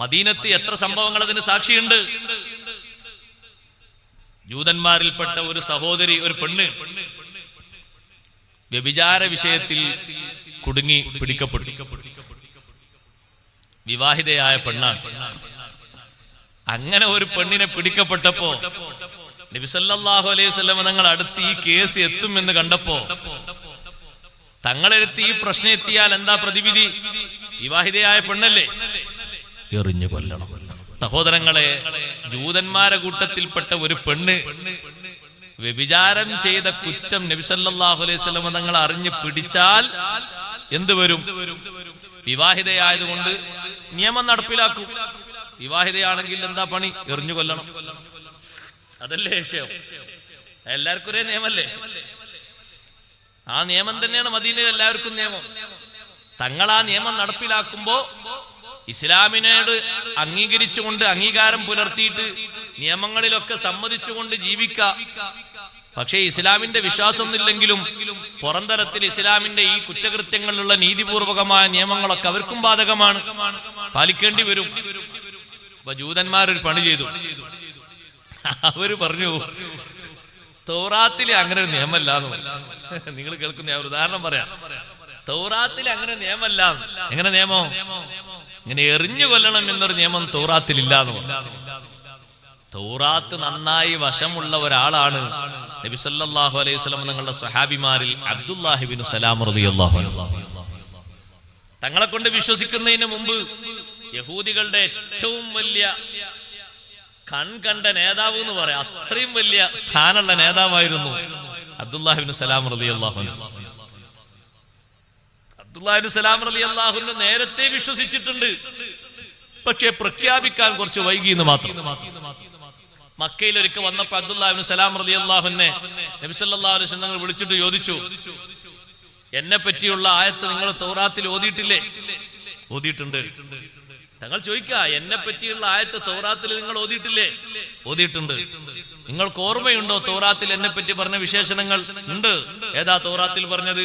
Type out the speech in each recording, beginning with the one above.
മദീനത്ത് എത്ര സംഭവങ്ങൾ അതിന് സാക്ഷിയുണ്ട്? ജൂതന്മാരിൽപ്പെട്ട ഒരു സഹോദരി ഒരു പെണ്ണ് വ്യഭിചാര വിഷയത്തിൽ കുടുങ്ങി പിടിക്കപ്പെട്ടു. വിവാഹിതയായ പെണ്ണാണ്. അങ്ങനെ ഒരു പെണ്ണിനെ പിടിക്കപ്പെട്ടപ്പോ നബിസല്ലാഹു അലൈഹി സ്വലമ തങ്ങൾ അടുത്ത് ഈ കേസ് എത്തും എന്ന് കണ്ടപ്പോ തങ്ങളെടുത്ത് ഈ പ്രശ്നം എത്തിയാൽ എന്താ പ്രതിവിധി? വിവാഹിതയായ പെണ്ണല്ലേ? എറിഞ്ഞു കൊല്ലണം. സഹോദരങ്ങളെ ജൂതന്മാരെ കൂട്ടത്തിൽപ്പെട്ട ഒരു പെണ്ണ് വ്യഭിചാരം ചെയ്ത കുറ്റം നബിസല്ലാഹു അലൈഹി തങ്ങൾ അറിഞ്ഞു പിടിച്ചാൽ എന്ത് വരും? വിവാഹിതയായതുകൊണ്ട് നിയമം നടപ്പിലാക്കും. വിവാഹിതയാണെങ്കിൽ എന്താ പണി? എറിഞ്ഞു കൊല്ലണം. അതല്ലേ വിഷയം? എല്ലാവർക്കും ഒരേ നിയമല്ലേ? ആ നിയമം തന്നെയാണ് മദീനയിൽ എല്ലാവർക്കും നിയമം. തങ്ങൾ ആ നിയമം നടപ്പിലാക്കുമ്പോ ഇസ്ലാമിനോട് അംഗീകരിച്ചുകൊണ്ട് അംഗീകാരം പുലർത്തിയിട്ട് നിയമങ്ങളിലൊക്കെ സമ്മതിച്ചുകൊണ്ട് ജീവിക്ക പക്ഷേ ഇസ്ലാമിന്റെ വിശ്വാസമൊന്നുമില്ലെങ്കിലും പുറന്തരത്തിൽ ഇസ്ലാമിന്റെ ഈ കുറ്റകൃത്യങ്ങളിലുള്ള നീതിപൂർവകമായ നിയമങ്ങളൊക്കെ അവർക്കും ബാധകമാണ്. പാലിക്കേണ്ടി വരും. അപ്പൊ ജൂതന്മാരൊരു പണി ചെയ്തു. അവർ പറഞ്ഞു തോറാത്തിലെ അങ്ങനെ ഒരു നിയമല്ല നിങ്ങൾ കേൾക്കുന്ന ഉദാഹരണം പറയാം. തൗറാത്തിൽ അങ്ങനെ നിയമല്ല എങ്ങനെ നിയമം? ഇങ്ങനെ എറിഞ്ഞു കൊല്ലണം എന്നൊരു നിയമം തൗറാത്തിലില്ലാന്ന് തോറാത്ത് നന്നായി വശമുള്ള ഒരാളാണ് നബി സല്ലല്ലാഹു അലൈഹി വസല്ലം നിങ്ങളുടെ സഹാബിമാരിൽ അബ്ദുല്ലാഹിബിൻ സലാം തങ്ങളെ കൊണ്ട് വിശ്വസിക്കുന്നതിന് മുമ്പ് യഹൂദികളുടെ ഏറ്റവും വലിയ കൺകണ്ട നേതാവ് എന്ന് പറയാം. അത്രയും വലിയ സ്ഥാനമുള്ള നേതാവായിരുന്നു അബ്ദുല്ലാഹിബിൻ സലാം റലി സലാം റലി അള്ളാഹുനു നേരത്തെ വിശ്വസിച്ചിട്ടുണ്ട്. പക്ഷേ പ്രഖ്യാപിക്കാൻ കുറച്ച് വൈകി എന്ന് മാത്രം മക്കയിൽ വന്നപ്പോ അബ്ദുല്ലാഹിബ്നു സലാം അലി അള്ളാഹുനെ അലൈഹി തങ്ങൾ വിളിച്ചിട്ട് ചോദിച്ചു എന്നെ പറ്റിയുള്ള ആയത്ത് നിങ്ങൾ തൗറാത്തിൽ ഓതിയിട്ടില്ലേ? ഓതിയിട്ടുണ്ട്. തങ്ങൾ ചോദിക്ക എന്നെ പറ്റിയുള്ള ആയത്ത് തൗറാത്തിൽ നിങ്ങൾ ഓതിയിട്ടില്ലേ? ഓതിയിട്ടുണ്ട്. നിങ്ങൾക്ക് ഓർമ്മയുണ്ടോ തൗറാത്തിൽ എന്നെ പറ്റി പറഞ്ഞ വിശേഷണങ്ങൾ? ഉണ്ട്. ഏതാ തൗറാത്തിൽ പറഞ്ഞത്?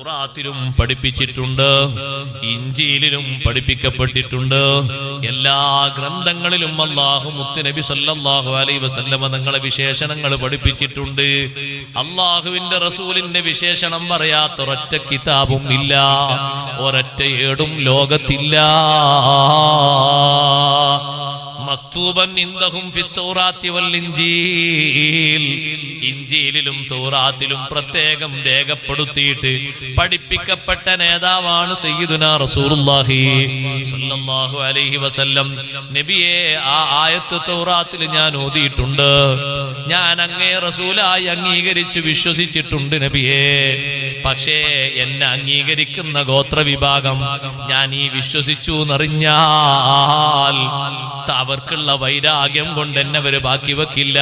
അത് പഠിപ്പിച്ചിട്ടുണ്ട് ഇഞ്ചിയിലും പഠിപ്പിക്കപ്പെട്ടിട്ടുണ്ട്. എല്ലാ ഗ്രന്ഥങ്ങളിലും അള്ളാഹു മുത്തുനബി സല്ലാഹു അലൈ വസല്ലമ തങ്ങളെ വിശേഷണങ്ങൾ പഠിപ്പിച്ചിട്ടുണ്ട്. അള്ളാഹുവിന്റെ റസൂലിന്റെ വിശേഷണം പറയാത്ത ഒരൊറ്റ കിതാബും ഇല്ല ഒരൊറ്റ ഏടും ലോകത്തില്ല. മക്തൂബൻ ഇന്ദഹും ഫിത്തൗറാത്തി വൽ ഇഞ്ചീൽ ഇഞ്ചീലിലും തൗറാത്തിലും പ്രത്യേകം രേഖപ്പെടുത്തിയിട്ട് പഠിപ്പിക്കപ്പെട്ട നേതാവാണ് സയ്യിദുന റസൂലുള്ളാഹി സ്വല്ലല്ലാഹു അലൈഹി വസല്ലം. നബിയെ ആ ആയത്ത് തൗറാത്തിൽ ഞാൻ ഓതിയിട്ടുണ്ട്. ഞാൻ അങ്ങേ റസൂലായി അംഗീകരിച്ച് വിശ്വസിച്ചിട്ടുണ്ട് നബിയെ. പക്ഷേ എന്നെ അംഗീകരിക്കുന്ന ഗോത്രവിഭാഗം ഞാൻ ഈ വിശ്വസിച്ചു എന്നറിഞ്ഞാൽ അവർക്കുള്ള വൈരാഗ്യം കൊണ്ട് എന്നെ ഒരു ബാക്കി വെക്കില്ല.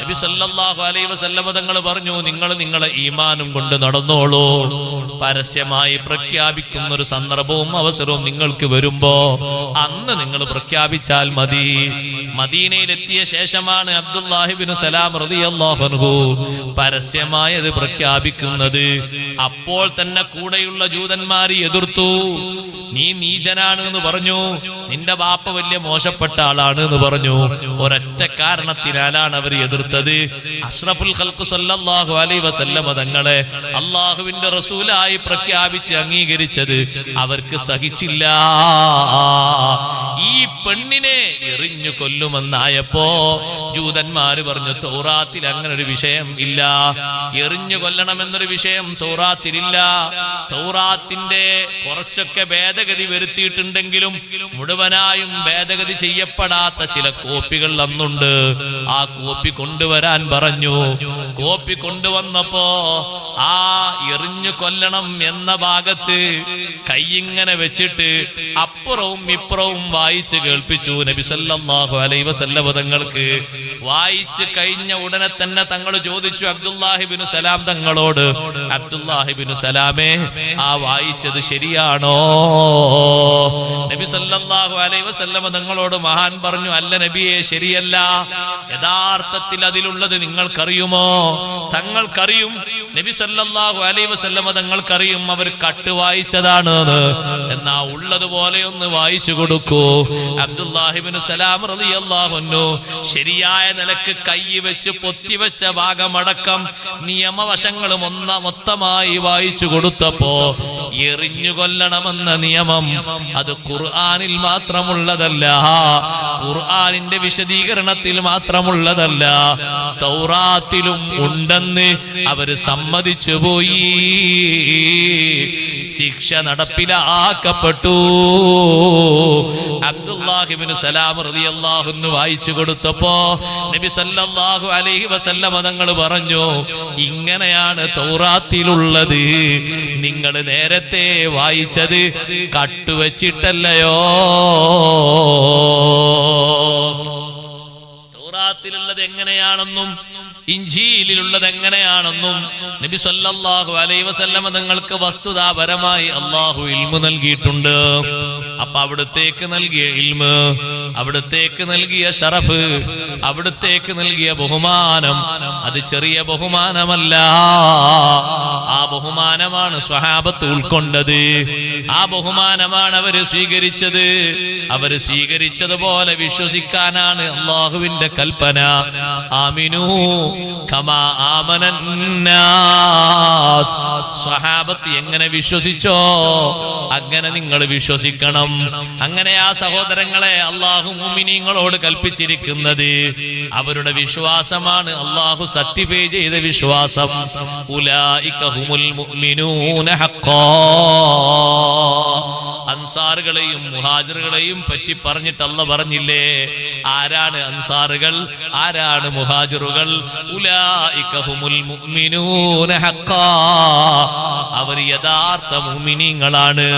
നബി സല്ലല്ലാഹു അലൈഹി വസല്ലമ തങ്ങൾ പറഞ്ഞു നിങ്ങൾ നിങ്ങളെ ഈമാനും കൊണ്ട് നടന്നോളൂ. പരസ്യമായി പ്രഖ്യാപിക്കുന്ന ഒരു സന്ദർഭവും അവസരവും നിങ്ങൾക്ക് വരുമ്പോ അന്ന് നിങ്ങൾ പ്രഖ്യാപിച്ചാൽ മതി. മദീനയിലെത്തിയ ശേഷമാണ് അബ്ദുല്ലാഹിബിന് സലാം റളിയല്ലാഹു അൻഹു പരസ്യമായത് പ്രഖ്യാപിക്കുന്നത്. അപ്പോൾ തന്നെ കൂടെയുള്ള ജൂതന്മാർ എതിർത്തു. നീ നീചനാണ് എന്ന് പറഞ്ഞു. നിന്റെ ബാപ്പ വലിയ മോശപ്പെട്ട ആളാണ് എന്ന് പറഞ്ഞു. ഒരൊറ്റ കാരണത്തിനാലാണ് അവർ എതിർത്തത്. അഷ്റഫുൽ ഖൽഖ് സല്ലല്ലാഹു അലൈഹി വസല്ലമ തങ്ങളെ അള്ളാഹുവിന്റെ റസൂലായി പ്രഖ്യാപിച്ച് അംഗീകരിച്ചത് അവർക്ക് സഹിച്ചില്ല. ഈ പെണ്ണിനെ എറിഞ്ഞു കൊല്ലുമെന്നായപ്പോ ജൂതന്മാര് പറഞ്ഞു തോറാത്തിൽ അങ്ങനെ ഒരു വിഷയം ഇല്ല. എറിഞ്ഞു കൊല്ലണമെന്നൊരു വിഷയം തോറാത്തിലില്ല. തോറാത്തിന്റെ കുറച്ചൊക്കെ ഭേദഗതി വരുത്തിയിട്ടുണ്ടെങ്കിലും മുഴുവനായും ഭേദഗതി ചെയ്യപ്പെടാത്ത ചില കോപ്പികൾ അന്നുണ്ട്. ആ കോപ്പി കൊണ്ടുവരാൻ പറഞ്ഞു. കോപ്പി കൊണ്ടുവന്നപ്പോ ആ എറിഞ്ഞു കൊല്ലണം എന്ന ഭാഗത്ത് കൈയിങ്ങനെ വെച്ചിട്ട് അപ്പുറവും ഇപ്പുറവും വായിച്ച് കേൾപ്പിച്ചു നബിസല്ലാഹു സല്ലല്ലാഹു അലൈഹി വസല്ലമ തങ്ങൾക്ക്. വായിച്ച് കഴിഞ്ഞ ഉടനെ തന്നെ തങ്ങൾ ചോദിച്ചു അബ്ദുല്ലാഹിബിനു സലാം തങ്ങളോട് അബ്ദുല്ലാഹിബിനു സലാമേ ആ വായിച്ചത് ശരിയാണോ? നബി സല്ലല്ലാഹു അലൈഹി വസല്ലമ തങ്ങളോട് മഹാൻ പറഞ്ഞു അല്ല നബിയെ ശരിയല്ല. യഥാർത്ഥത്തിൽ അതിലുള്ളത് നിങ്ങൾക്കറിയുമോ? തങ്ങൾക്കറിയും നബി സല്ലാഹു അലൈ വസല്ലമ തങ്ങൾക്കറിയും അവർ കട്ട് വായിച്ചതാണ് എന്നാ. ഉള്ളതുപോലെ ഒന്ന് വായിച്ചു കൊടുക്കൂ. അബ്ദുല്ലാഹിബിന് സലാം റളിയല്ലാഹു അൻഹു ശരിയായ നിലയ്ക്ക് കൈ വെച്ച് പൊത്തിവെച്ച ഭാഗമടക്കം നിയമവശങ്ങളും ഒന്ന മൊത്തമായി വായിച്ചു കൊടുത്തപ്പോ എറിഞ്ഞു കൊല്ലണമെന്ന നിയമം അത് ഖുർആാനിൽ മാത്രമുള്ളതല്ല. ഖുർആനിന്റെ വിശദീകരണത്തിൽ മാത്രമുള്ളതല്ല തൗറാത്തിലും ഉണ്ടെന്ന് അവർ സമ്മതിച്ചു പോയി. ശിക്ഷ നടപ്പിലാക്കപ്പെട്ടു. അബ്ദുല്ലാഹിബിന് സലാം റളിയല്ലാഹു വായിച്ചു കൊടുത്തപ്പോ നബി സല്ലല്ലാഹു അലൈഹി വസല്ലമ തങ്ങൾ പറഞ്ഞു ഇങ്ങനെയാണ് തൗറാത്തിലുള്ളത്. നിങ്ങൾ നേരത്തെ വായിച്ചത് കട്ടുവച്ചിട്ടല്ലയോ? തൗറാത്തിലുള്ളത് എങ്ങനെയാണെന്നും ഇഞ്ചിയിലുള്ളത് എങ്ങനെയാണെന്നും നബി സല്ലല്ലാഹു അലൈഹി വസല്ലമ നിങ്ങൾക്ക് വസ്തുതാപരമായി അള്ളാഹു ഇൽമു നൽകിയിട്ടുണ്ട്. അപ്പൊ അവിടത്തേക്ക് നൽകിയ ഇൽമ് അവിടത്തേക്ക് നൽകിയ ഷറഫ് അവിടത്തേക്ക് നൽകിയ ബഹുമാനം. അത് ചെറിയ ബഹുമാനമല്ല. ആ ബഹുമാനമാണ് സ്വഹാബത്ത് ഉൾക്കൊണ്ടത്. ആ ബഹുമാനമാണ് അവർ സ്വീകരിച്ചത്. അവർ സ്വീകരിച്ചതുപോലെ വിശ്വസിക്കാനാണ് അള്ളാഹുവിന്റെ കൽപ്പന. ആമിനു സ്വഹാബത്ത് എങ്ങനെ വിശ്വസിച്ചോ അങ്ങനെ നിങ്ങൾ വിശ്വസിക്കണം. അങ്ങനെ ആ സഹോദരങ്ങളെ അള്ളാഹു മുമിനിങ്ങളോട് കൽപ്പിച്ചിരിക്കുന്നത്. അവരുടെ വിശ്വാസമാണ് അള്ളാഹു സർട്ടിഫൈ ചെയ്ത വിശ്വാസം. അൻസാറുകളെയും മുഹാജിറുകളെയും പറ്റി പറഞ്ഞിട്ടല്ല പറഞ്ഞില്ലേ? ആരാണ് അൻസാറുകൾ? ആരാണ് മുഹാജിറുകൾ. അവർ യഥാർത്ഥ മുഅ്മിനീങ്ങളാണ്.